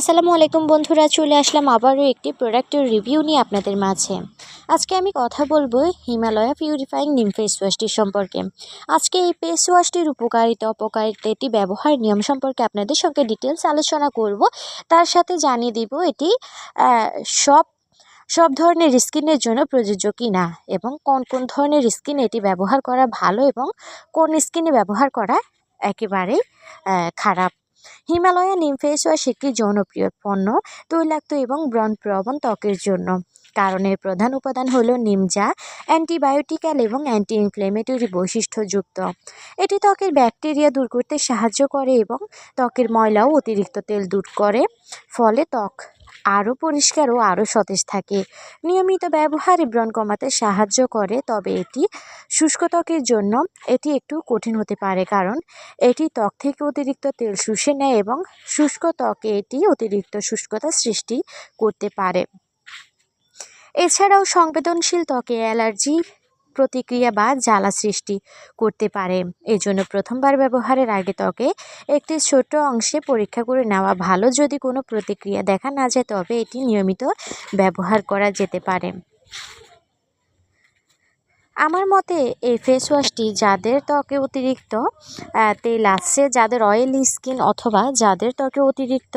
আসসালামু আলাইকুম বন্ধুরা, চলে আসলাম আবারও একটি প্রোডাক্টের রিভিউ নিয়ে আপনাদের মাঝে। আজকে আমি কথা বলব হিমালয়া পিউরিফাইং নিম ফেস ওয়াশটির সম্পর্কে। আজকে এই ফেস ওয়াশটির উপকারিতা অপকারিতা এটি ব্যবহার নিয়ম সম্পর্কে আপনাদের সঙ্গে ডিটেলস আলোচনা করব। তার সাথে জানিয়ে দিব এটি সব সব ধরনের স্কিনের জন্য প্রযোজ্য কি না এবং কোন কোন ধরনের স্কিন এটি ব্যবহার করা ভালো এবং কোন স্কিনে ব্যবহার করা একেবারেই খারাপ। হিমালয়া নিম ফেস ওয়াশ একটি জনপ্রিয় পণ্য, তৈলাক্ত এবং ব্রণ প্রবণ ত্বকের জন্য। কারণ এর প্রধান উপাদান হলো নিম যা অ্যান্টিবায়োটিক্যাল এবং অ্যান্টি ইনফ্লেমেটরি বৈশিষ্ট্যযুক্ত। এটি ত্বকের ব্যাকটেরিয়া দূর করতে সাহায্য করে এবং ত্বকের ময়লাও অতিরিক্ত তেল দূর করে, ফলে ত্বক আরও পরিষ্কার ও আরও সতেজ থাকে। নিয়মিত ব্যবহারে ব্রণ কমাতে সাহায্য করে, তবে এটি শুষ্ক ত্বকের জন্য এটি একটু কঠিন হতে পারে, কারণ এটি ত্বক থেকে অতিরিক্ত তেল শুষে নেয় এবং শুষ্ক ত্বকে এটি অতিরিক্ত শুষ্কতা সৃষ্টি করতে পারে। এছাড়াও সংবেদনশীল ত্বকে অ্যালার্জি প্রতিক্রিয়া বা জ্বালা সৃষ্টি করতে পারে। এজন্য প্রথমবার ব্যবহারের আগে ত্বকে একটি ছোট অংশে পরীক্ষা করে নেওয়া ভালো যদি কোনো প্রতিক্রিয়া দেখা না যায়, তবে এটি নিয়মিত ব্যবহার করা যেতে পারে। আমার মতে এই ফেস ওয়াশটি যাদের ত্বকে অতিরিক্ত তেল আছে যাদের অয়েলি স্কিন অথবা যাদের ত্বকে অতিরিক্ত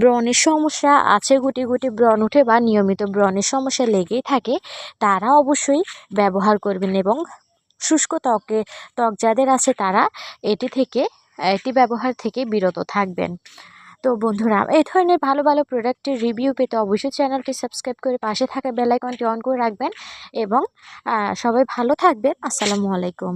ব্রণের সমস্যা আছে, গুটি গুটি ব্রণ উঠে বা নিয়মিত ব্রণের সমস্যা লেগেই থাকে, তারা অবশ্যই ব্যবহার করবেন এবং শুষ্ক ত্বকে, ত্বক যাদের আছে তারা এটি থেকে, এটি ব্যবহার থেকে বিরত থাকবেন। তো বন্ধুরা এই ধরনের ভালো ভালো প্রোডাক্টের রিভিউ পেতে অবশ্যই চ্যানেলটি সাবস্ক্রাইব করে পাশে থাকা বেলাইকনটি অন করে রাখবেন এবং সবাই ভালো থাকবেন। আসসালামু আলাইকুম।